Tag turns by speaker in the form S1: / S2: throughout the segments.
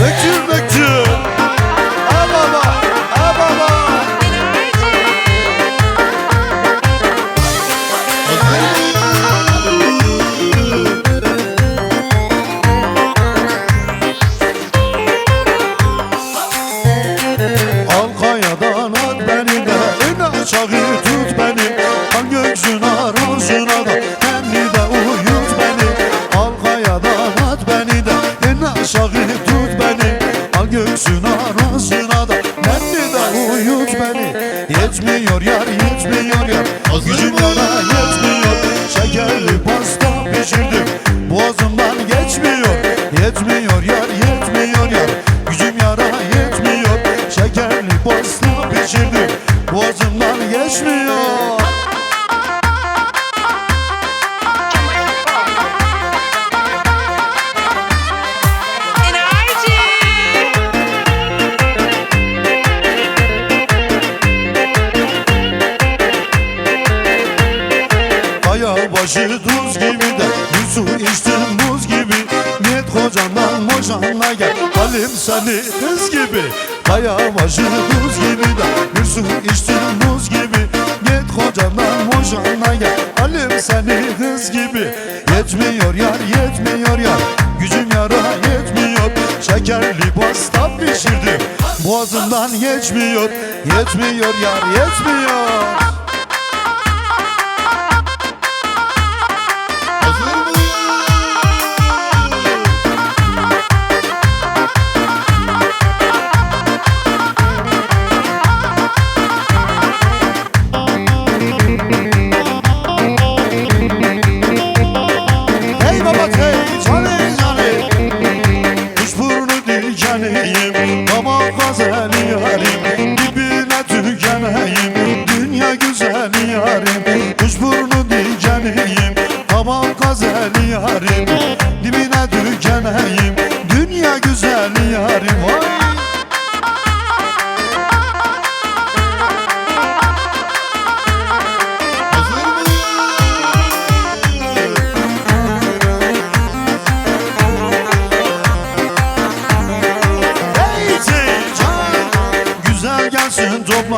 S1: Dökül dökül. Ababa ababa geçmiyor. Başı tuz gibi. kucağına gel. Halim seni kız gibi Kayamacı buz gibi de Yürüsün içsin muz gibi Git kocandan boşanına gel. Halim seni kız gibi Yetmiyor yar yetmiyor yar. Gücüm yara yetmiyor. Şekerli pasta pişirdim Boğazımdan geçmiyor. Yetmiyor yar yetmiyor. Dünya güzel yarim Kuş burnu diceneyim Tamam gazel yarim Dibine dükeneyim Dünya güzel yarim Vay! gelsin top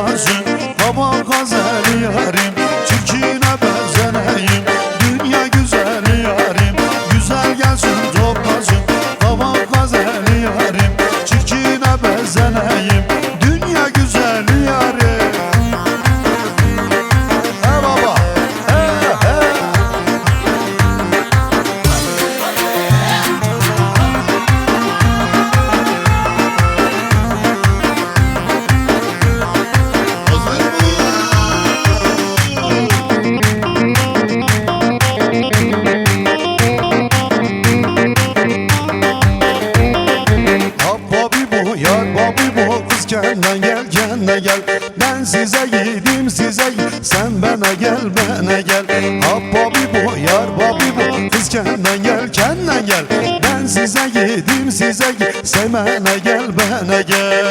S1: Ben size gidim size gid Sen bana gel bana gel. Hop babi bu yar babi bu Kız kendin gel kendin gel. Ben size gidim size gid Sen bana gel bana gel.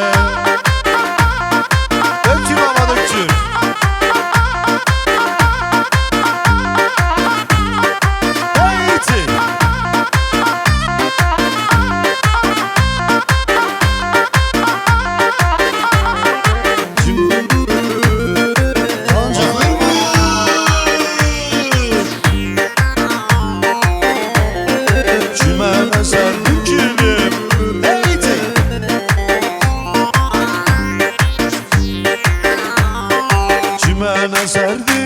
S1: serdi